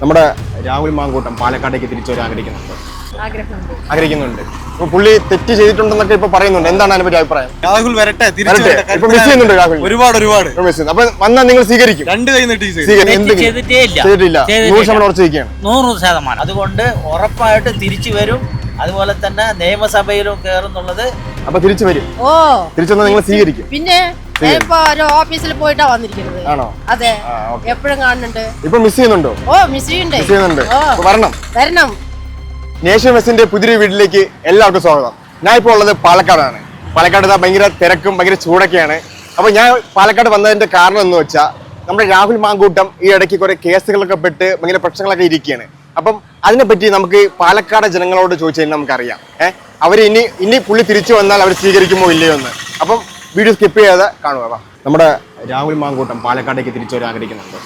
നമ്മുടെ രാഹുൽ മാങ്കൂട്ടം പാലക്കാടേക്ക് തിരിച്ചു വരാൻ ആഗ്രഹിക്കുന്നുണ്ട്. ആഗ്രഹിക്കുന്നുണ്ട്. ഇപ്പൊ പുള്ളി തെറ്റ് ചെയ്തിട്ടുണ്ടെന്നൊക്കെ ഇപ്പൊ പറയുന്നുണ്ട്. എന്താണ് അതിനെ പറ്റി അഭിപ്രായം? രാഹുൽ വരട്ടെ തിരിച്ചു വരട്ടെ. ഇപ്പൊ മിസ് ചെയ്യുന്നുണ്ട് രാഹുൽ? ഒരുപാട് ഒരുപാട്. ഇപ്പൊ മിസ് ചെയ്യുന്നു. അപ്പൊ വന്നാൽ നിങ്ങൾ സ്വീകരിക്കും. രണ്ട് കൈ നീട്ടി. സ്വീകരിക്കും. തെറ്റ് എന്തെങ്കിലും ചെയ്തിട്ടേ ഇല്ല. ചെയ്തിട്ടില്ല. ചെയ്തിട്ടില്ല. നൂറ് ശതമാനം ഉറച്ചു നൂറ് ശതമാനം. അതുകൊണ്ട് ഉറപ്പായിട്ട് തിരിച്ചു വരും. അതുപോലെ തന്നെ നിയമസഭയിലും കയറുന്നുള്ളത് അപ്പൊ തിരിച്ചു വരും. ഓ. തിരിച്ചു വന്നാൽ നിങ്ങൾ സ്വീകരിക്കും. പിന്നെ? ഇപ്പൊ ഒരു ഓഫീസിൽ പോയിട്ടാ വന്നിരിക്കുന്നത്. ആണോ? അതെ. എപ്പോഴും കാണുന്നുണ്ട്. ഇപ്പൊ മിസ് ചെയ്യുന്നുണ്ടോ? ഓ മിസ് ചെയ്യുന്നുണ്ട്. വരണം. വരണം. നേഷൻ മെസ്സിന്റെ പുതിയ വീട്ടിലേക്ക് എല്ലാവർക്കും സ്വാഗതം. ഞാൻ ഇപ്പോൾ ഉള്ളത് പാലക്കാടാണ്. പാലക്കാട് ഭയങ്കര തിരക്കും ഭയങ്കര ചൂടൊക്കെയാണ്. അപ്പൊ ഞാൻ പാലക്കാട് വന്നതിന്റെ കാരണം എന്ന് വെച്ചാൽ നമ്മുടെ രാഹുൽ മാങ്കൂട്ടം ഈ ഇടയ്ക്ക് കുറെ കേസുകളൊക്കെ പെട്ട് ഭയങ്കര പ്രശ്നങ്ങളൊക്കെ ഇരിക്കുകയാണ്. അപ്പം അതിനെപ്പറ്റി നമുക്ക് പാലക്കാട് ജനങ്ങളോട് ചോദിച്ചു കഴിഞ്ഞാൽ നമുക്കറിയാം. ഏഹ് അവർ ഇനി ഇനി പുള്ളി തിരിച്ചു വന്നാൽ അവർ സ്വീകരിക്കുമോ ഇല്ലയോ എന്ന്. വീഡിയോ സ്കിപ്പ് ചെയ്യാതെ കാണുക നമ്മുടെ രാഹുൽ മാങ്കൂട്ടം പാലക്കാടേക്ക് തിരിച്ചു വരാൻ? ആഗ്രഹിക്കുന്നുണ്ട്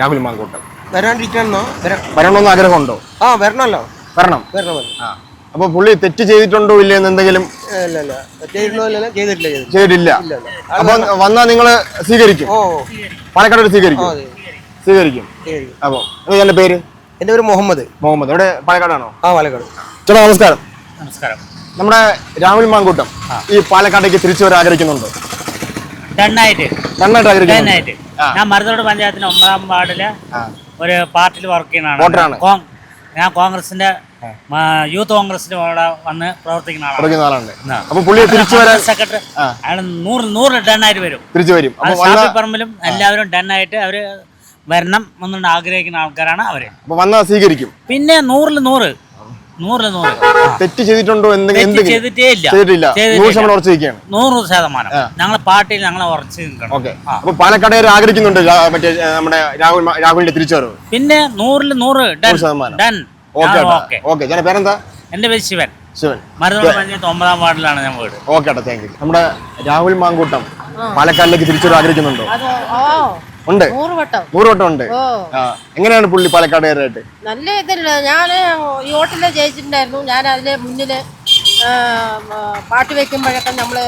രാഹുൽ മാങ്കൂട്ടം. വരാണ്ടിരിക്കണമെന്നോ വരാ- വരണമെന്ന് ആഗ്രഹമുണ്ടോ? ആ വരണല്ലോ വരണം. വരണം വരണം. ആ. അപ്പൊ പുള്ളി തെറ്റ് ചെയ്തിട്ടുണ്ടോ ഇല്ല എന്തെങ്കിലും ചെയ്തിട്ടില്ല അപ്പൊ വന്നാ നിങ്ങൾ സ്വീകരിക്കും. ഓ പാലക്കാട് സ്വീകരിക്കും. സ്വീകരിക്കും. അപ്പൊ എന്റെ പേര്? എന്റെ പേര് മുഹമ്മദ്. മുഹമ്മദ്. ഇവിടെ പാലക്കാടാണോ? ആ പാലക്കാട്. ചേട്ടാ നമസ്കാരം. നമസ്കാരം. നമ്മുടെ രാഹുൽ മാങ്കൂട്ടം ഈ പാലക്കാട്ടേക്ക് തിരിച്ചു വരാൻ ആഗ്രഹിക്കുന്നുണ്ടോ. ഡണ്ണായിട്ട് നന്നായിട്ട് ആഗ്രഹിക്കുന്നുണ്ട്. ഡണ്ണായിട്ട് ഞാൻ മരുതോട് പഞ്ചായത്തിന്റെ ഒമ്പതാം വാർഡിൽ ആ. ഒരു പാർട്ടിയിൽ വർക്ക് ചെയ്യുന്ന വോട്ടറാണ്. കോൺ- ഞാൻ കോൺഗ്രസിന്റെ ആ, യൂത്ത് കോൺഗ്രസിന്റെ അവിടെ വന്ന് പ്രവർത്തിക്കുന്ന ആളാണ്. തുടങ്ങുന്ന ആളാണ്. ആ. അപ്പൊ പുള്ളി തിരിച്ചു വരാൻ സെക്രട്ടറി ആ. അയാൾ നൂറ് നൂറ് ഡണ്ണായിട്ട് വരും. തിരിച്ചു വരും. അത് അപ്പൊ വന്ന ഷാഫി പറമ്പിലും എല്ലാവരും ഡണ്ണായിട്ട് അവർ വരണം എന്നുകൊണ്ട് ആഗ്രഹിക്കുന്ന ആൾക്കാരാണ് അവർ. അപ്പൊ വന്നാൽ സ്വീകരിക്കും. പിന്നെ നൂറിൽ നൂറ്. നൂറിൽ നൂറ്. തെറ്റ് ചെയ്തിട്ടുണ്ടോ എന്തെങ്കിലും? ചെയ്തിട്ടേ ഇല്ല. ചെയ്തിട്ടില്ല. നൂറ് ശതമാനം ഉറച്ചു നിൽക്കുകയാണ്. നൂറ് ശതമാനം. ഞങ്ങളെ പാർട്ടിയിൽ ഞങ്ങളെ ഉറച്ചു നിൽക്കണം. ഓക്കെ. അപ്പൊ പാലക്കാടുകാർ ആഗ്രഹിക്കുന്നുണ്ട് മറ്റേ നമ്മുടെ രാഹുൽ രാഹുലിന്റെ തിരിച്ചുവരവ് പിന്നെ നൂറിൽ നൂറ്. ശതമാനം. ഡൺ. ഓക്കെ ഞാൻ പേരെന്താ? എന്റെ പേര് ശിവൻ. ശിവൻ. പഞ്ചായത്ത് ഒമ്പതാം വാർഡിലാണ് ഞാൻ വീട്. ഓക്കെ ഏട്ടാ താങ്ക് യു. നമ്മുടെ രാഹുൽ മാങ്കൂട്ടം പാലക്കാടിലേക്ക് തിരിച്ചു ആഗ്രഹിക്കുന്നുണ്ടോ? ഉണ്ട്. നൂറ് വട്ടം നൂറ് വട്ടം ഉണ്ട് എങ്ങനെയാണ് പുള്ളി പാലക്കാട് പാലക്കാടുകാരായിട്ട്? നല്ല ഇതല്ല ഞാൻ ഈ ഹോട്ടലിൽ ജയിച്ചിട്ടുണ്ടായിരുന്നു. ഞാൻ അതിലെ മുന്നിൽ പാട്ട് വെക്കുമ്പോഴൊക്കെ നമ്മൾ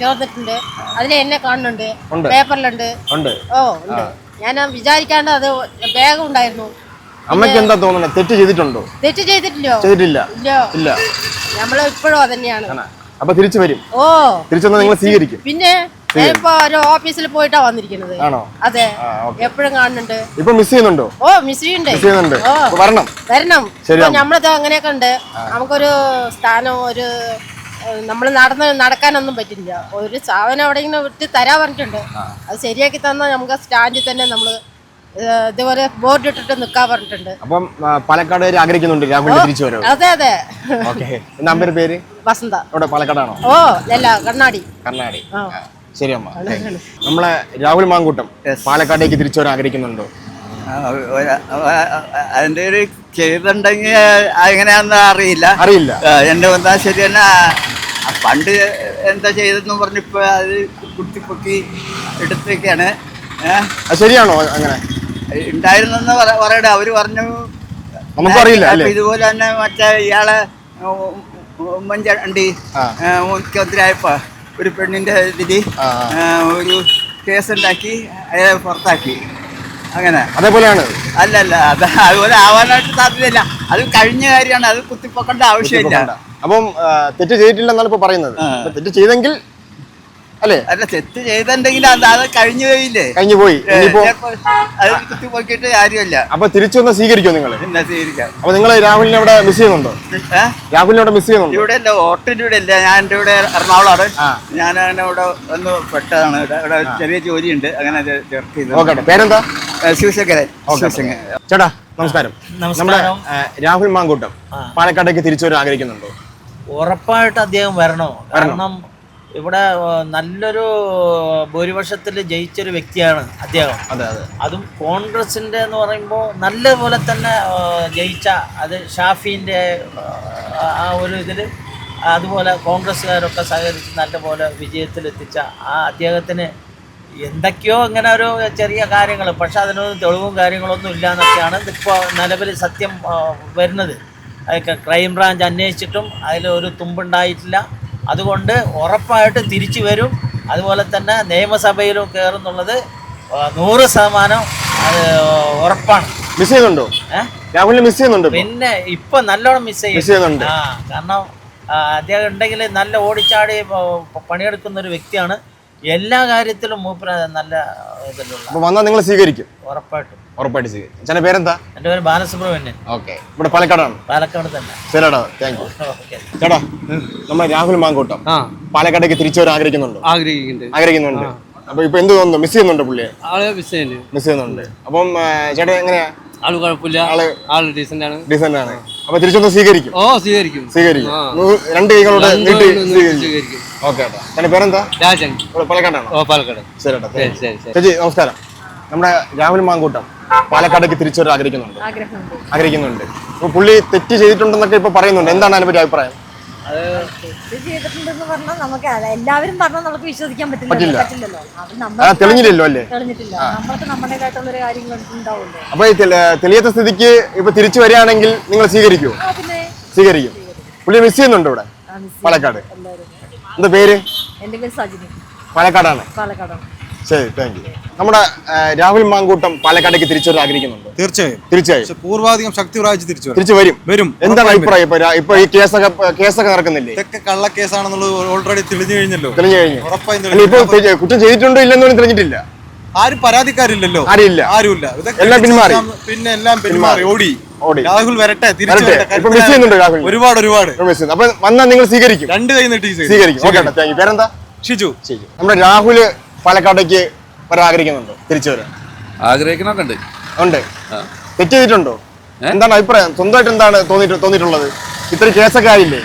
ചേർന്നിട്ടുണ്ട്. അതിലെ എന്നെ കാണുന്നുണ്ട്. പേപ്പറിലുണ്ട്. ഓ ഉണ്ട്. ഞാൻ വിചാരിക്കാണ്ട് അത് വേഗം ഉണ്ടായിരുന്നു. അമ്മയ്ക്ക് എന്താ തോന്നുന്നത് തെറ്റ് ചെയ്തിട്ടുണ്ടോ? തെറ്റ് ചെയ്തിട്ടില്ലോ ചെയ്തിട്ടില്ല. ഇല്ല. നമ്മൾ ഇപ്പോഴും അതന്നെയാണ്. ആണ്. അപ്പൊ തിരിച്ചു വരും. ഓ. തിരിച്ചു നിങ്ങൾ സ്വീകരിക്കും. പിന്നെ ഇപ്പൊ ഒരു ഓഫീസിൽ പോയിട്ടാ വന്നിരിക്കുന്നത്. ആണോ? അതെ. എപ്പോഴും കാണുന്നുണ്ട്. ഇപ്പൊ മിസ് ചെയ്യുന്നുണ്ടോ? ഓ മിസ് ചെയ്യുന്നുണ്ട്. വരണം. വരണം. നമ്മളത് അങ്ങനെയൊക്കെ ഉണ്ട്. നമുക്കൊരു സ്ഥാനം ഒരു നമ്മൾ നടന്ന് നടക്കാനൊന്നും പറ്റില്ല. ഒരു സാധനം അവിടെ ഇങ്ങനെ വിട്ട് തരാൻ പറഞ്ഞിട്ടുണ്ട്. അത് ശരിയാക്കി തന്നാൽ നമുക്ക് സ്റ്റാൻഡിൽ തന്നെ നമ്മൾ ഇതുപോലെ ബോർഡ് ഇട്ടിട്ട് നിൽക്കാൻ പറഞ്ഞിട്ടുണ്ട്. അപ്പം പാലക്കാട് ആഗ്രഹിക്കുന്നുണ്ട് തിരിച്ചു വരും അതെ അതെ. പേര്? വസന്ത. പാലക്കാടാണോ? ഓ അല്ല കണ്ണാടി. ആ, ശരി അമ്മ. നമ്മളെ രാഹുൽ മാങ്കൂട്ടം പാലക്കാടേക്ക് തിരിച്ചു വരാൻ ആഗ്രഹിക്കുന്നുണ്ടോ? അതിന്റെ ഒരു ചെയ്തിട്ടുണ്ടെങ്കിൽ എങ്ങനെയാന്ന് അറിയില്ല. അറിയില്ല. എന്റെ ഒന്നാം ശരി തന്നെ. പണ്ട് എന്താ ചെയ്തെന്ന് പറഞ്ഞിപ്പോ അത് കുത്തിപ്പൊക്കി എടുത്തേക്കാണ്. ശരിയാണോ അങ്ങനെ? ഉണ്ടായിരുന്നെന്ന് പറ- പറയട്ടെ അവർ പറഞ്ഞു നമുക്കറിയില്ല ഇതുപോലെ തന്നെ മറ്റേ ഇയാളെ ഉമ്മൻചാണ്ടി മുഖ്യമന്ത്രി ആ, മുഖ്യമന്ത്രിയായപ്പോ ഒരു പെണ്ണിന്റെ ഇതിൽ ഒരു കേസ് ഉണ്ടാക്കി അയാളെ പുറത്താക്കി. അങ്ങനെ. അതേപോലെയാണ്. അല്ല അല്ല അത് അതുപോലെ ആവാനായിട്ട് സാധ്യതയില്ല. അത് കഴിഞ്ഞ കാര്യമാണ് അത് കുത്തിപ്പൊക്കേണ്ട ആവശ്യമില്ല. അപ്പം തെറ്റ് ചെയ്തിട്ടില്ലെന്നാണ് ഇപ്പൊ പറയുന്നത്. തെറ്റ് ചെയ്തെങ്കിൽ അല്ലേ? അല്ല തെറ്റ് ചെയ്തിട്ടുണ്ടെങ്കിൽ അത് കഴിഞ്ഞു പോയില്ലേ? കഴിഞ്ഞു പോയി. അത് കുത്തിപ്പൊക്കിയിട്ട് കാര്യമില്ല. അപ്പൊ തിരിച്ചു സ്വീകരിക്കോ സ്വീകരിക്കും നിങ്ങൾ എന്നാ സ്വീകരിക്കാം. അപ്പൊ നിങ്ങൾ രാഹുലിനെ അവിടെ മിസ് ചെയ്യുന്നുണ്ടോ? രാഹുലിനെ അവിടെ മിസ് ചെയ്യുന്നുണ്ടോ? ഇവിടെ അല്ല ഓട്ടിന്റെ ഇവിടെ ഇല്ല ഞാൻ എന്റെ ഇവിടെ എറണാകുളമാണ്. ഞാൻ അങ്ങനെ ഇവിടെ ഒന്ന് പെട്ടതാണ്. ഇവിടെ ചെറിയ ജോലിയുണ്ട്. അങ്ങനെ ചേർക്ക് ചെയ്തു. പേരെന്താ? ശിവശങ്കരൻ. ചേട്ടാ നമസ്കാരം. നമ്മുടെ നമസ്കാരം. രാഹുൽ മാങ്കൂട്ടം പാലക്കാടേക്ക് തിരിച്ചു വരാൻ ആഗ്രഹിക്കുന്നുണ്ടോ? ഉറപ്പായിട്ട് അദ്ദേഹം വരണോ? കാരണം ഇവിടെ നല്ലൊരു ഭൂരിപക്ഷത്തിൽ ജയിച്ചൊരു വ്യക്തിയാണ് അദ്ദേഹം. അതെ അതെ. അതും കോൺഗ്രസിന്റെ എന്ന് പറയുമ്പോൾ നല്ലപോലെ തന്നെ ജയിച്ച അത് ഷാഫീന്റെ ആ, ആ ഒരു ഇതിൽ അതുപോലെ കോൺഗ്രസ്സുകാരൊക്കെ സഹകരിച്ച് നല്ലപോലെ വിജയത്തിലെത്തിച്ച ആ അദ്ദേഹത്തിന് എന്തൊക്കെയോ ഇങ്ങനെ ഒരു ചെറിയ കാര്യങ്ങൾ പക്ഷെ അതിനൊന്നും തെളിവും കാര്യങ്ങളൊന്നും ഇല്ല എന്നൊക്കെയാണ് ഇപ്പോൾ നിലവിൽ സത്യം വരുന്നത്. അതൊക്കെ ക്രൈം ബ്രാഞ്ച് അന്വേഷിച്ചിട്ടും അതിൽ ഒരു തുമ്പുണ്ടായിട്ടില്ല. അതുകൊണ്ട് ഉറപ്പായിട്ട് തിരിച്ചു വരും അതുപോലെ തന്നെ നിയമസഭയിലും കയറുന്നുള്ളത് നൂറ് ശതമാനം അത് ഉറപ്പാണ് മിസ് ചെയ്യുന്നുണ്ടോ? രാഹുലിനെ മിസ് ചെയ്യുന്നുണ്ടോ? പിന്നെ ഇപ്പൊ നല്ലോണം മിസ് ചെയ്യുന്നുണ്ട്. ആ കാരണം അദ്ദേഹം ഉണ്ടെങ്കിൽ നല്ല ഓടിച്ചാടി പണിയെടുക്കുന്ന ഒരു വ്യക്തിയാണ് എല്ലാ കാര്യത്തിലും മൂപ്പര് നല്ല ഇതിലുള്ള വന്നാൽ നിങ്ങൾ സ്വീകരിക്കും. ഉറപ്പായിട്ടും. ഉറപ്പായിട്ട് സ്വീകരിക്കും. ചേട്ടന്റെ പേരെന്താ? എന്റെ പേര് ബാലസുബ്രഹ്മണ്യൻ. ഓക്കെ. ഇവിടെ പാലക്കാടാണ്. പാലക്കാട് തന്നെ. ശരിടാ താങ്ക് യു ഓക്കെ. ചേട്ടാ നമ്മുടെ രാഹുൽ മാങ്കോട്ടം. ആ. പാലക്കാടേക്ക് തിരിച്ചു വരാൻ ആഗ്രഹിക്കുന്നുണ്ടോ? ആഗ്രഹിക്കുന്നുണ്ട്. ആഗ്രഹിക്കുന്നുണ്ട്. അപ്പൊ ഇപ്പൊ എന്ത് തോന്നുന്നു? മിസ് ചെയ്യുന്നുണ്ട് പുള്ളിയെ? ആൾ വിഷയമുണ്ട് മിസ് ചെയ്യുന്നുണ്ട്. അപ്പം ചേട്ടൻ എങ്ങനെയാ? ആൾ കുഴപ്പമില്ല. ആൾ ആൾ ഡീസന്റ് ആണ്. ഡീസന്റ് ആണ്. അപ്പൊ തിരിച്ചൊന്ന് സ്വീകരിക്കും. ഓ സ്വീകരിക്കും. സ്വീകരിക്കും. രണ്ട് കൈകളോടെ നീട്ടി സ്വീകരിക്കും. ഓക്കെ ഏട്ടാ. പേരെന്താ? രാജൻ. പാലക്കാടാണോ? ഓ പാലക്കാട്. ശരി ചേച്ചി നമസ്കാരം. നമ്മുടെ രാഹുൽ മാങ്കൂട്ടം പാലക്കാടേക്ക് തിരിച്ചു വരാൻ ആഗ്രഹിക്കുന്നുണ്ട്. ആഗ്രഹിക്കുന്നുണ്ട് പുള്ളി തെറ്റ് ചെയ്തിട്ടുണ്ടെന്നൊക്കെ ഇപ്പൊ പറയുന്നുണ്ട്. എന്താണ് അതിനെ പറ്റി അഭിപ്രായം? ഇത് ചെയ്തിട്ടുണ്ടെന്ന് പറഞ്ഞാൽ നമുക്ക് അത് എല്ലാവരും പറഞ്ഞാൽ നമുക്ക് വിശ്വസിക്കാൻ പറ്റില്ല. പറ്റില്ല. പറ്റില്ലല്ലോ. അത് ആ നമ്മൾ തെളിഞ്ഞില്ലല്ലോ അല്ലേ? തെളിഞ്ഞിട്ടില്ല. നമ്മൾക്ക് നമ്മുടേതായിട്ടുള്ള ഒരു കാര്യങ്ങൾ ഉണ്ടാവുമല്ലോ. അപ്പൊ ഈ തെളി- തെളിയാത്ത സ്ഥിതിക്ക് ഇപ്പൊ തിരിച്ചു വരികയാണെങ്കിൽ നിങ്ങൾ സ്വീകരിക്കുമോ ആ പിന്നെ സ്വീകരിക്കും. പുള്ളി മിസ് ചെയ്യുന്നുണ്ട് ഇവിടെ? ആ, പാലക്കാട്. എല്ലാവരും. എന്താ പേര്? എന്റെ പേര് സജിനി. പാലക്കാടാണ്. പാലക്കാടാണ്. ശരി താങ്ക് യു നമ്മുടെ രാഹുൽ മാങ്കൂട്ടം പാലക്കാടേക്ക് തിരിച്ചു വരാൻ ആഗ്രഹിക്കുന്നുണ്ട് തീർച്ചയായും. തീർച്ചയായും പൂർവാധികം ശക്തി പ്രാപിച്ച് തിരിച്ചു വരും. തിരിച്ചു വരും. വരും. എന്താണ് അഭിപ്രായം? ഇപ്പൊ ഇപ്പൊ ഈ കേസൊക്കെ കേസൊക്കെ നടക്കുന്നില്ലേ? ഇതൊക്കെ കള്ളക്കേസാണെന്നുള്ളത് ഓൾറെഡി തെളിഞ്ഞു കഴിഞ്ഞല്ലോ. തെളിഞ്ഞു കഴിഞ്ഞു. ഉറപ്പായും ഇപ്പൊ കുറ്റം ചെയ്തിട്ടുണ്ടോ ഇല്ലെന്നൊന്നും തെളിഞ്ഞിട്ടില്ല. ആരും പരാതിക്കാരില്ലല്ലോ. ആരുമില്ല. ആരുമില്ല. എല്ലാം പിന്മാറി. പിന്നെ എല്ലാം പിന്മാറി. ഓടി. രാഹുൽ വരട്ടെ തിരിച്ചു? ഒരുപാട് ഒരുപാട്. അപ്പൊ വന്നാൽ നിങ്ങൾ സ്വീകരിക്കും. രണ്ട് കൈ നീട്ടി സ്വീകരിക്കും. പേരെന്താ? ഷിജു. ഷിജു. നമ്മുടെ രാഹുൽ പാലക്കാടേക്ക് വരാൻ ആഗ്രഹിക്കുന്നുണ്ടോ തിരിച്ചു വരാൻ ആഗ്രഹിക്കണൊക്കെ ഉണ്ട്. ഉണ്ട് തെറ്റ് ചെയ്തിട്ടുണ്ടോ? എന്താണ് അഭിപ്രായം? സ്വന്തമായിട്ട് എന്താണ് തോന്നിട്ട് തോന്നിയിട്ടുള്ളത്? ഇത്രയും കേസൊക്കെ ആയില്ലേ?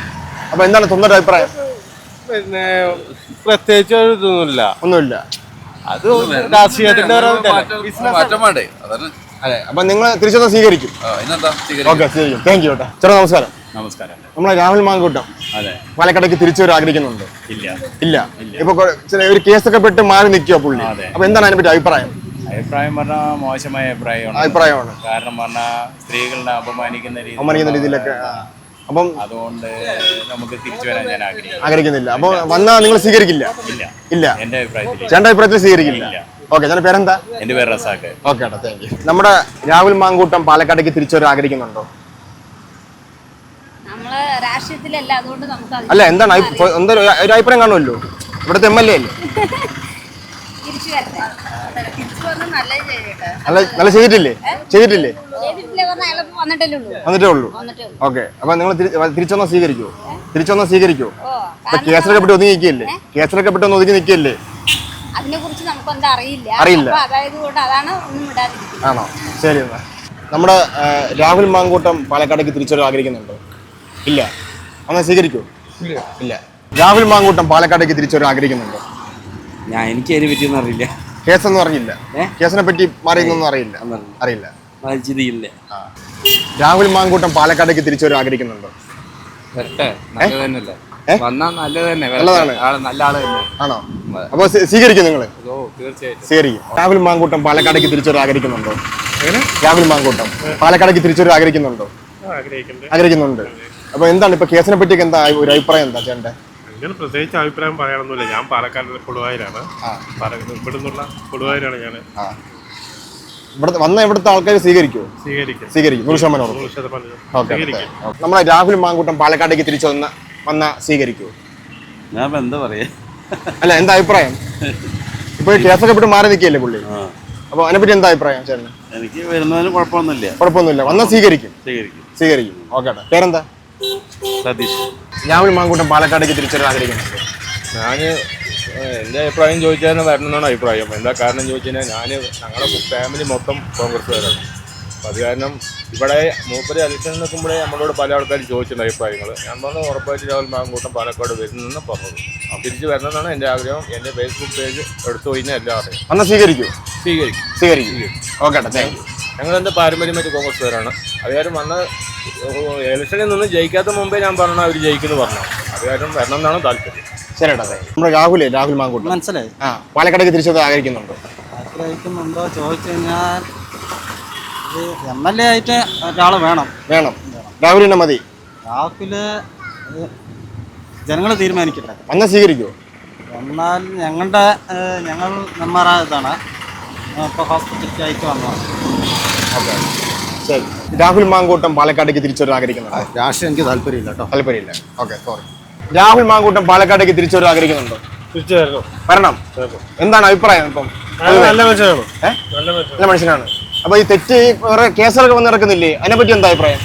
അപ്പൊ എന്താണ് സ്വന്തമായിട്ട് അഭിപ്രായം? പിന്നെ പ്രത്യേകിച്ച് ഒരു ഇതൊന്നുമില്ല. ഒന്നുമില്ല. അത് രാഷ്ട്രീയത്തിന്റെ അതെ. അപ്പൊ നിങ്ങൾ തിരിച്ചൊന്ന് സ്വീകരിക്കും. ഇന്നെന്താ? സ്വീകരിക്കാം. ഓക്കെ സ്വീകരിക്കും. താങ്ക് യു ചേട്ടാ. ചേട്ടാ നമസ്കാരം. നമസ്കാരം. നമ്മളെ രാഹുൽ മാങ്കൂട്ടം. പാലക്കാടേക്ക് തിരിച്ചു വരാൻ ആഗ്രഹിക്കുന്നുണ്ട്. ഇല്ല. ഇല്ല. ഇപ്പൊ ചില ഒരു കേസൊക്കെ പെട്ട് മാറി നിൽക്കുക പുള്ളി. അപ്പൊ എന്താണ് അതിനെ പറ്റി അഭിപ്രായം? അഭിപ്രായം പറഞ്ഞാൽ മോശമായ അഭിപ്രായമാണ്. അഭിപ്രായമാണ്. കാരണം പറഞ്ഞാൽ സ്ത്രീകളെ അപമാനിക്കുന്ന രീതി അപമാനിക്കുന്ന രീതിയിലൊക്കെ. അപ്പം അതുകൊണ്ട് നമുക്ക് തിരിച്ചു വരാൻ ഞാൻ ആഗ്രഹിക്കുന്നു. ആഗ്രഹിക്കുന്നില്ല. അപ്പൊ വന്നാൽ നിങ്ങൾ സ്വീകരിക്കില്ല? ഇല്ല. ഇല്ല. എന്റെ അഭിപ്രായത്തിൽ ചേട്ടന്റെ അഭിപ്രായത്തിൽ സ്വീകരിക്കില്ല. ഓക്കെ ചേട്ടൻ പേരെന്താ? എന്റെ പേര് റസാക്ക് ഓക്കെ ഏട്ടാ താങ്ക് യു നമ്മുടെ രാഹുൽ മാങ്കൂട്ടം പാലക്കാട്ടേക്ക് തിരിച്ചു വരാൻ ആഗ്രഹിക്കുന്നുണ്ടോ? നമ്മൾ രാഷ്ട്രീയത്തിലല്ല അതുകൊണ്ട് നമുക്ക് അല്ല എന്താണ് ഒരു അഭിപ്രായം കാണുമല്ലോ? ഇവിടുത്തെ എം എൽ എ അല്ലേ? തിരിച്ചു വരട്ടെ. നല്ല നല്ല ചെയ്തിട്ടില്ലേ? ചെയ്തിട്ടില്ലേ? വന്നിട്ടേ ഉള്ളൂ. ഓക്കെ. അപ്പൊ നിങ്ങൾ തിരിച്ചൊന്നാ സ്വീകരിക്കോ? തിരിച്ചൊന്നാ സ്വീകരിക്കോ? അപ്പൊ ഇപ്പൊ കേസിലൊക്കെ പെട്ട് ഒതുങ്ങി നിൽക്കില്ലേ കേസിലൊക്കെ പെട്ട് ഒന്ന് ഒതുങ്ങി നിൽക്കില്ലേ അതിനെ കുറിച്ച് നമുക്കൊന്നും അറിയില്ല. അറിയില്ല. അപ്പൊ അതാണ് ഒന്നും ഇടാതിരിക്കുന്നത് ആണോ? ശരി എന്നാ. നമ്മുടെ രാഹുൽ മാങ്കൂട്ടം പാലക്കാടേക്ക് തിരിച്ചു ആഗ്രഹിക്കുന്നുണ്ടോ ഇല്ല. അങ്ങനെ സ്വീകരിക്കൂ ഇല്ല. രാഹുൽ മാങ്കൂട്ടം പാലക്കാടേക്ക് തിരിച്ചു വരാൻ ആഗ്രഹിക്കുന്നുണ്ടോ? ഞാൻ എനിക്ക് അതിനെ പറ്റിയൊന്നും അറിയില്ല. കേസൊന്നും അറിയില്ല കേസിനെ പറ്റി മാറിയൊന്നും അറിയില്ല. അറിയില്ല. രാഹുൽ മാങ്കൂട്ടം പാലക്കാടേക്ക് തിരിച്ചു വരാൻ ആഗ്രഹിക്കുന്നുണ്ടോ ആണോ? അപ്പൊ സ്വീകരിക്കും നിങ്ങൾ ഓ തീർച്ചയായിട്ടും. സ്വീകരിക്കും. രാഹുൽ മാങ്കൂട്ടം പാലക്കാടേക്ക് തിരിച്ചു വരാൻ ആഗ്രഹിക്കുന്നുണ്ടോ രാഹുൽ മാങ്കൂട്ടം പാലക്കാടേക്ക് തിരിച്ചു വരാൻ ആഗ്രഹിക്കുന്നുണ്ടോ. ആഗ്രഹിക്കുന്നുണ്ട്. അപ്പൊ എന്താണ് ഇപ്പൊ കേസിനെ പറ്റി എന്താ ഒരു അഭിപ്രായം എന്താ ചേട്ടൻ അങ്ങനെ പ്രത്യേകിച്ച് അഭിപ്രായം പറയാനൊന്നുമില്ല. ഞാൻ പാലക്കാട് കൊടുവായൂരാണ് ഇവിടുന്നുള്ള ഇവിടെ നിന്നുള്ള കൊടുവായൂരാണ് ഞാൻ ആ. ഇവിടുത്തെ വന്ന ഇവിടുത്തെ ആൾക്കാർ സ്വീകരിക്കുമോ സ്വീകരിക്കും. സ്വീകരിക്കും. നൂറ് ശതമാനം ഓക്കെ സ്വീകരിക്കും. രാഹുൽ മാങ്കൂട്ടം പാലക്കാടേക്ക് തിരിച്ചു വന്ന വന്ന സ്വീകരിക്കുമോ ഞാൻ എന്താ പറയാ? അല്ല എന്താ അഭിപ്രായം? ഇപ്പൊ കേസൊക്കെ പെട്ട് മാറി നിൽക്കുകയല്ലേ പുള്ളി? അപ്പൊ അതിനെപ്പറ്റി എന്താ അഭിപ്രായം ചേട്ടന്? എനിക്ക് വരുന്നതിന് കുഴപ്പമൊന്നുമില്ല. കുഴപ്പമൊന്നുമില്ല. വന്നാൽ സ്വീകരിക്കും. സ്വീകരിക്കും. സ്വീകരിക്കും. ഓക്കെ പേരെന്താ? സതീഷ്. ഞാൻ മാങ്കൂട്ടം പാലക്കാടേക്ക് തിരിച്ചറിയാൻ ആഗ്രഹിക്കുന്നു. ആഗ്രഹിക്കുന്നുണ്ട് ഞാൻ എന്റെ അഭിപ്രായം ചോദിച്ചാൽ വരണമെന്നാണ് അഭിപ്രായം. എന്താ കാരണം ചോദിച്ചു കഴിഞ്ഞാൽ ഞാൻ ഞങ്ങളുടെ ഫാമിലി മൊത്തം കോൺഗ്രസ്സുകാരാണ്. അപ്പോൾ അത് കാരണം ഇവിടെ മൂപ്പര് അലക്ഷൻ നിൽക്കുമ്പോഴേ നമ്മളോട് പല ആൾക്കാരും ചോദിച്ചിട്ടുണ്ട് അഭിപ്രായങ്ങൾ ഞാൻ പറഞ്ഞു ഉറപ്പായിട്ട് രാഹുൽ മാങ്കൂട്ടം പാലക്കാട് വരുന്നെന്ന് പറഞ്ഞത്. തിരിച്ച് വരണമെന്നാണ് എന്റെ ആഗ്രഹം. എന്റെ ഫേസ്ബുക്ക് പേജ് എടുത്തു കഴിഞ്ഞാൽ എല്ലാം അന്ന് സ്വീകരിക്കും. സ്വീകരിക്കും. സ്വീകരിക്കും. ഓക്കെ താങ്ക് യു എന്റെ പാരമ്പര്യമായിട്ട് കോൺഗ്രസ്സുകാരാണ്. അത് കാരണം വന്ന ഇലക്ഷനിൽ നിന്ന് ജയിക്കാത്ത മുമ്പേ ഞാൻ പറഞ്ഞു അവർ ജയിക്കുന്നു പറഞ്ഞു. അത് കാരണം വരണം എന്നാണ് താല്പര്യം. ശരി ഏട്ടാ നമ്മുടെ രാഹുലേ രാഹുൽ മാങ്കൂട്ട്. മനസ്സിലായി. ആ പാലക്കാടേക്ക് തിരിച്ചു വരാൻ ആഗ്രഹിക്കുന്നുണ്ടോ? ആഗ്രഹിക്കുന്നുണ്ടോ ചോദിച്ചു കഴിഞ്ഞാൽ എം എൽ എ ആയിട്ട് ഒരാൾ വേണം. വേണം. രാഹുലിനെ മതി. രാഹുൽ ജനങ്ങൾ തീരുമാനിക്കട്ടെ. വന്നാൽ സ്വീകരിക്കുമോ എന്നാൽ ഞങ്ങളുടെ ഞങ്ങൾ നെന്മാറ ഇതാണ് ഇപ്പോൾ ഹോസ്പിറ്റലിലേക്ക് അയച്ചു വന്നതാണ്. ശരി. രാഹുൽ മാങ്കൂട്ടം പാലക്കാടേക്ക് തിരിച്ചുവരാൻ ആഗ്രഹിക്കുന്നുണ്ടോ രാഷ്ട്രീയം എനിക്ക് താല്പര്യമില്ല കേട്ടോ. താല്പര്യമില്ല. ഓക്കെ സോറി രാഹുൽ മാങ്കൂട്ടം പാലക്കാടേക്ക് തിരിച്ചുവരാൻ ആഗ്രഹിക്കുന്നുണ്ടോ തിരിച്ചു വരണം. എന്താണ് അഭിപ്രായം ഇപ്പം? നല്ല മനുഷ്യനാണ്. ഏ? നല്ല മനുഷ്യനാണ്. അപ്പൊ ഈ തെറ്റ് വേറെ കുറെ കേസുകളൊക്കെ വന്ന് നടക്കുന്നില്ലേ? അതിനെ പറ്റി എന്താ അഭിപ്രായം?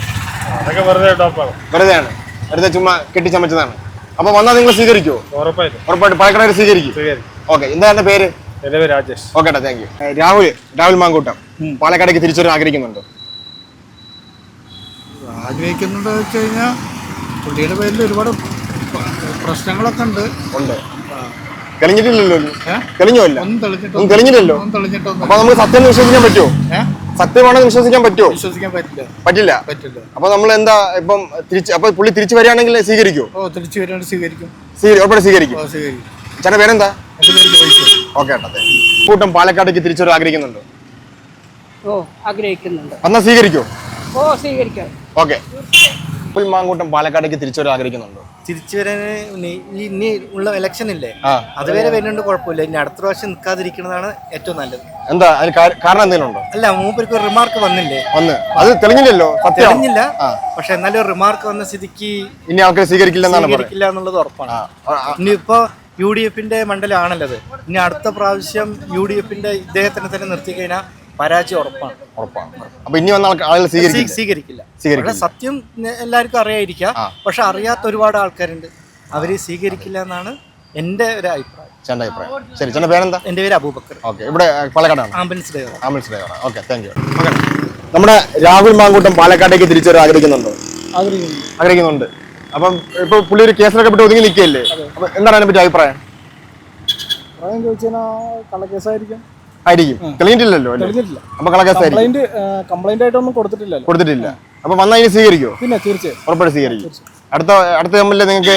അതൊക്കെ വെറുതെ ടോപ്പാണ് വെറുതെയാണ്. വെറുതെ ചുമ്മാ കെട്ടിച്ചമച്ചതാണ്. അപ്പൊ വന്നാൽ നിങ്ങൾ സ്വീകരിക്കുമോ ഉറപ്പായിട്ടും. ഉറപ്പായിട്ട് പാലക്കാട് സ്വീകരിക്കും. ഓക്കെ എന്താണ് പേര്? Rajesh. Okay thank you Rahul Rahul Mankoottam. പാലക്കാടേക്ക് തിരിച്ചുവരാൻ ആഗ്രഹിക്കുന്നുണ്ടോ? ആഗ്രഹിക്കുന്നുണ്ടോ വെച്ച് കഴിഞ്ഞാൽ പുള്ളിയുടെ പേരിൽ ഒരുപാട് പ്രശ്നങ്ങളൊക്കെ ഉണ്ട്. ഉണ്ട്. തെളിഞ്ഞിട്ടില്ലല്ലോ? ഒന്നും. തെളിഞ്ഞില്ലല്ലോ? അപ്പൊ നമുക്ക് സത്യം വിശ്വസിക്കാൻ പറ്റുമോ? ഏ? സത്യമാണെന്ന് വിശ്വസിക്കാൻ പറ്റുമോ? വിശ്വസിക്കാൻ പറ്റില്ല. പറ്റില്ല. പറ്റില്ല. അപ്പൊ നമ്മൾ എന്താ ഇപ്പം തിരിച്ച് അപ്പൊ പുള്ളി തിരിച്ചു വരികയാണെങ്കിൽ തിരിച്ചു സ്വീകരിക്കും. സ്വീകരി ഉറപ്പായിട്ട് സ്വീകരിക്കും. ചേട്ടൻ പേരെന്താ? ഓക്കെ ഏട്ടാ കൂട്ടം പാലക്കാടേക്ക് തിരിച്ചൊരു ആഗ്രഹിക്കുന്നുണ്ടോ? ഓ ആഗ്രഹിക്കുന്നുണ്ട്. വന്നാൽ സ്വീകരിക്കോ? ഓ സ്വീകരിക്കാം. ഓക്കെ. മാങ്കൂട്ടം പാലക്കാടേക്ക് തിരിച്ചൊരു ആഗ്രഹിക്കുന്നുണ്ടോ? തിരിച്ചു വരാൻ ഈ ഇനി ഉള്ള ഇലക്ഷൻ ഇല്ലേ? അതുവരെ വരുന്നുണ്ട് കുഴപ്പമില്ല. ഇനി അടുത്ത പ്രാവശ്യം നിൽക്കാതിരിക്കുന്നതാണ് ഏറ്റവും നല്ലത്. എന്താ അതിന് കാര- കാരണം എന്തെങ്കിലും ഉണ്ടോ അല്ല മൂപ്പർക്ക് ഒരു റിമാർക്ക് വന്നില്ലേ? വന്ന്. അത് തെളിഞ്ഞില്ലല്ലോ തെളിഞ്ഞില്ല. പക്ഷെ എന്നാലും റിമാർക്ക് വന്ന സ്ഥിതിക്ക് ഇനി ആൾക്കാർ സ്വീകരിക്കില്ല സ്വീകരിക്കില്ല എന്നുള്ളത് ഉറപ്പാണ്. ഇനി ഇനിയിപ്പോ യു ഡി എഫിന്റെ മണ്ഡലമാണല്ലത് ഇനി അടുത്ത പ്രാവശ്യം യു ഡി എഫിന്റെ ഇദ്ദേഹത്തിനെ തന്നെ നിർത്തി കഴിഞ്ഞാൽ പരാജയം ഉറപ്പാണ്. ഉറപ്പാണ്. അപ്പൊ ഇനി വന്ന ആളുകൾ സ്വീകരിക്കും സ്വീകരിക്കില്ല? സ്വീകരിക്കില്ല. സത്യം എല്ലാവർക്കും അറിയായിരിക്കാം പക്ഷെ അറിയാത്ത ഒരുപാട് ആൾക്കാരുണ്ട്. അവർ സ്വീകരിക്കില്ല എന്നാണ് എന്റെ ഒരു അഭിപ്രായം. ചേട്ടന്റെ അഭിപ്രായം. ശരി ചേട്ടന്റെ പേരെന്താ? എന്റെ പേര് അബൂബക്കർ. ഓക്കെ ഇവിടെ പാലക്കാടാണ്. Ambulance driver. Ambulance driver okay thank you okay. നമ്മുടെ രാഹുൽ മാങ്കൂട്ടം പാലക്കാട്ടേക്ക് തിരിച്ചു ആഗ്രഹിക്കുന്നുണ്ടോ. ആഗ്രഹിക്കുന്നുണ്ട്. അപ്പം ഇപ്പൊ പുള്ളി ഒരു കേസിലൊക്കെ പെട്ട് ഒതുങ്ങി നിൽക്കുകയല്ലേ? അപ്പൊ എന്താണ് അതിനെ പറ്റി അഭിപ്രായം പറയാൻ ചോദിച്ചാൽ കള്ളക്കേസായിരിക്കും. ആയിരിക്കും. തെളിഞ്ഞിട്ടില്ലല്ലോ തെളിഞ്ഞിട്ടില്ല. അപ്പൊ കംപ്ലൈന്റ് ആയിട്ടൊന്നും കൊടുത്തിട്ടില്ലല്ലോ കൊടുത്തിട്ടില്ല. അപ്പൊ വന്നാൽ ഇനി സ്വീകരിക്കുമോ പിന്നെ തീർച്ചയായും. ഉറപ്പായിട്ട് സ്വീകരിക്കും. അടുത്ത അടുത്ത എം നിങ്ങൾക്ക്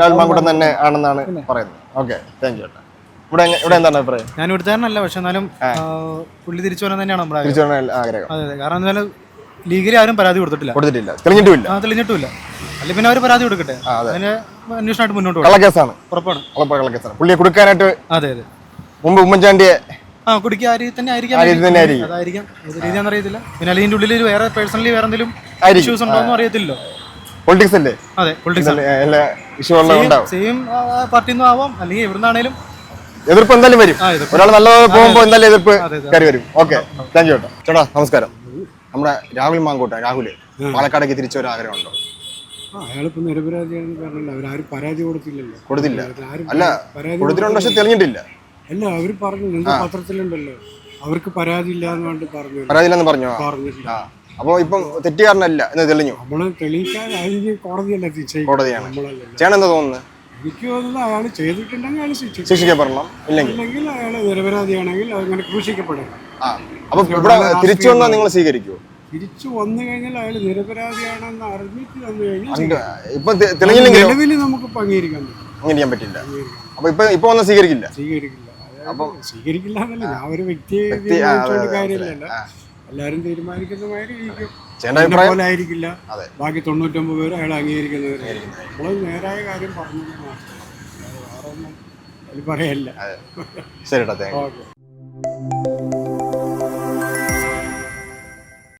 രാഹുൽ തന്നെ ആണെന്നാണ് പറയുന്നത്. ഓക്കെ താങ്ക് യു ഇവിടെ എങ്ങ- ഇവിടെ എന്താണ് അഭിപ്രായം? ഞാൻ പക്ഷെ എന്നാലും പുള്ളി തിരിച്ചു വരാൻ തന്നെയാണ് നമ്മുടെ തിരിച്ചു വരാൻ ആഗ്രഹം. അതെ അതെ. കാരണം എന്തായാലും ലീഗിൽ ആരും പരാതി കൊടുത്തിട്ടില്ല. കൊടുത്തിട്ടില്ല. തെളിഞ്ഞിട്ടില്ല ആ തെളിഞ്ഞിട്ടുമില്ല. അല്ലെങ്കിൽ പിന്നെ അവർ പരാതി കൊടുക്കട്ടെ. അതിന് അന്വേഷണമായിട്ട് മുന്നോട്ട് പോകണം. കള്ളക്കേസാണ് ഉറപ്പാണ്. ഉറപ്പാണ് കള്ളക്കേസാണ് പുള്ളിയെ കൊടുക്കാനായിട്ട് അതെ അതെ. മുമ്പ് ഉമ്മൻചാണ്ടിയെ ആ കുടിക്കുക. ആ രീതി തന്നെ ആയിരിക്കാം. ആ രീതി തന്നെ ആയിരിക്കും. അതായിരിക്കാം. ഏത് രീതിയാണെന്ന് അറിയത്തില്ല. പിന്നെ അല്ലെങ്കിൽ ഇതിന്റെ ഉള്ളിൽ വേറെ പേഴ്സണലി വേറെ എന്തെങ്കിലും ആയിരിക്കും. ഇഷ്യൂസ് ഉണ്ടോ എന്നും അറിയത്തില്ലല്ലോ. പൊളിറ്റിക്സ് അല്ലേ? അതെ പൊളിറ്റിക്സ് ഇതല്ലേ, എല്ലാ ഇഷ്യൂ ഉള്ള ഉണ്ടാവും. സെയിം പാർട്ടിയിൽ നിന്നും ആവാം. അല്ലെങ്കിൽ എവിടുന്നാണേലും എതിർപ്പ് എന്തായാലും വരും. ആ, എതിർപ്പ്. ഒരാൾ നല്ലത് പോകുമ്പോൾ എന്തായാലും എതിർപ്പ് അതെ, അതെ. കയറി വരും. ഓക്കെ താങ്ക് യു കേട്ടോ. ചേട്ടാ നമസ്കാരം. നമ്മുടെ രാഹുൽ മാങ്കോട്ട രാഹുൽ പാലക്കാടേക്ക് തിരിച്ചു വരാൻ ആഗ്രഹമുണ്ടോ? അയാളിപ്പോ നിരപരാധിയാണെന്ന് പറഞ്ഞില്ല. അവരാരും പരാതി കൊടുത്തില്ലല്ലോ. കൊടുത്തില്ല. അല്ല പരാതി കൊടുത്തിട്ടുണ്ട്? പക്ഷെ തെളിഞ്ഞിട്ടില്ല. അല്ല അവർ പറഞ്ഞു നിങ്ങൾ പത്രത്തിലുണ്ടല്ലോ. അവർക്ക് പരാതി ഇല്ല എന്ന് വേണ്ടി പറഞ്ഞു പരാതിയില്ലെന്ന് പറഞ്ഞോ? പറഞ്ഞില്ല ആ. അപ്പോൾ ഇപ്പം തെറ്റുകാരനല്ല എന്ന് തെളിഞ്ഞു. നമ്മൾ തെളിയിക്കാൻ അതിന് കോടതിയല്ല. കോടതിയാണ്. ചേട്ടൻ എന്താ തോന്നുന്നത്? എനിക്ക് തോന്നുന്നത് അയാൾ ചെയ്തിട്ടുണ്ടെങ്കിൽ അയാൾ ശിക്ഷിക്കും. ശിക്ഷിക്കപ്പെടണം ഇല്ലെങ്കിൽ. അയാൾ നിരപരാധിയാണെങ്കിൽ അങ്ങനെ ക്രൂശിക്കപ്പെടും ആ. അപ്പൊ ഇവിടെ തിരിച്ചു വന്നാൽ നിങ്ങൾ സ്വീകരിക്കുമോ തിരിച്ചു വന്നു കഴിഞ്ഞാൽ അയാൾ നിരപരാധിയാണെന്ന് അറിഞ്ഞിട്ട് വന്നു കഴിഞ്ഞാൽ നിലവിൽ നമുക്ക് അംഗീകരിക്കാൻ പറ്റില്ല. അപ്പൊ ഇപ്പൊ ഇപ്പൊ വന്നാൽ സ്വീകരിക്കില്ല? സ്വീകരിക്കില്ല. അപ്പം സ്വീകരിക്കില്ല എന്നല്ല. ഞാൻ ഒരു വ്യക്തിയെ തീരുമാനിച്ചുകൊണ്ട് കാര്യമില്ലല്ലോ എല്ലാവരും തീരുമാനിക്കുന്ന മാതിരി പോലെ ആയിരിക്കില്ല. ബാക്കി തൊണ്ണൂറ്റൊമ്പത് പേര് അയാൾ അംഗീകരിക്കുന്നവരായിരിക്കും നമ്മൾ നേരായ കാര്യം പറഞ്ഞു മാത്രം. വേറെ ഒന്നും അതിൽ പറയല്ല. ശരി ഓക്കെ.